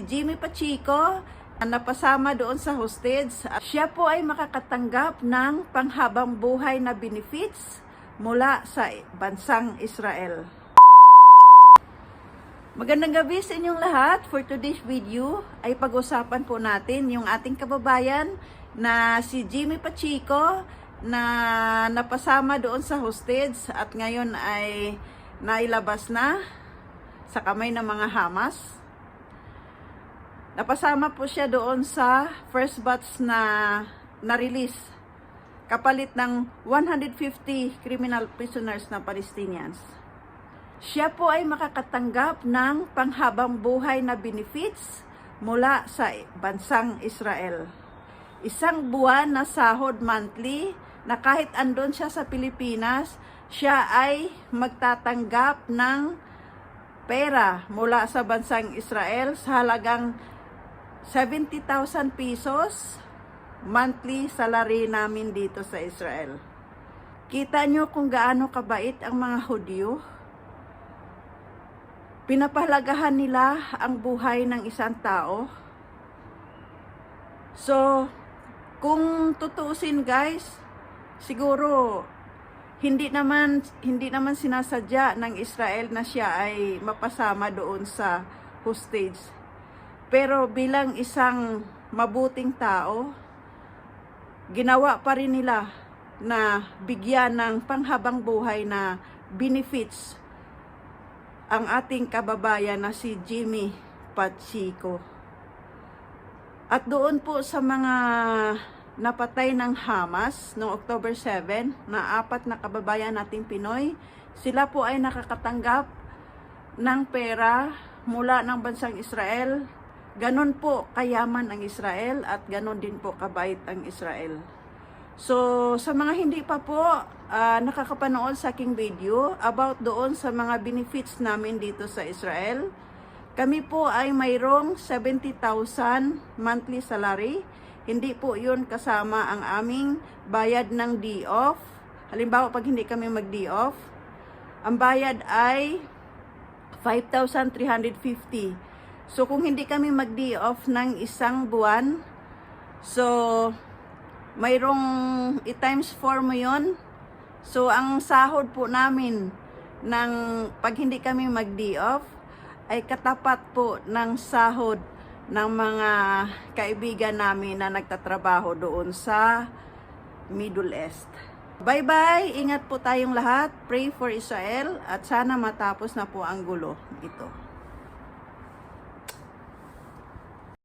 si Jimmy Pachico na napasama doon sa hostage. Siya po ay makakatanggap ng panghabang buhay na benefits mula sa bansang Israel. Magandang gabi sa inyong lahat. For today's video ay pag-usapan po natin yung ating kababayan na si Jimmy Pachico na napasama doon sa hostage at ngayon ay nailabas na sa kamay ng mga Hamas. Napasama po siya doon sa first batch na na-release kapalit ng 150 criminal prisoners na Palestinians. Siya po ay makakatanggap ng panghabang buhay na benefits mula sa bansang Israel. Isang buwan na sahod monthly na kahit andon siya sa Pilipinas, siya ay magtatanggap ng pera mula sa bansang Israel sa halagang 70,000 pesos monthly salary namin dito sa Israel. Kita nyo kung gaano kabait ang mga Hudyo? Pinapahalagahan nila ang buhay ng isang tao. So, kung tutuusin guys, siguro hindi naman hindi naman sinasadya ng Israel na siya ay mapasama doon sa hostage. Pero bilang isang mabuting tao, ginawa pa rin nila na bigyan ng panghabang buhay na benefits ang ating kababayan na si Jimmy Pachico. At doon po sa mga napatay ng Hamas noong October 7 na apat na kababayan nating Pinoy, sila po ay nakakatanggap ng pera mula ng bansang Israel. Ganon po kayaman ang Israel at ganon din po kabait ang Israel. So, sa mga hindi pa po ah, nakakapanood sa aking video about doon sa mga benefits namin dito sa Israel, kami po ay mayroong 70,000 monthly salary. Hindi po yun kasama ang aming bayad ng D-off. Halimbawa, pag hindi kami mag-D-off, ang bayad ay 5,350. So, kung hindi kami mag-D-off ng isang buwan, so, mayroong i-times 4 mo yon. So, ang sahod po namin ng pag hindi kami mag-D-off ay katapat po ng sahod ng mga kaibigan namin na nagtatrabaho doon sa Middle East. Bye-bye! Ingat po tayong lahat. Pray for Israel at sana matapos na po ang gulo ito.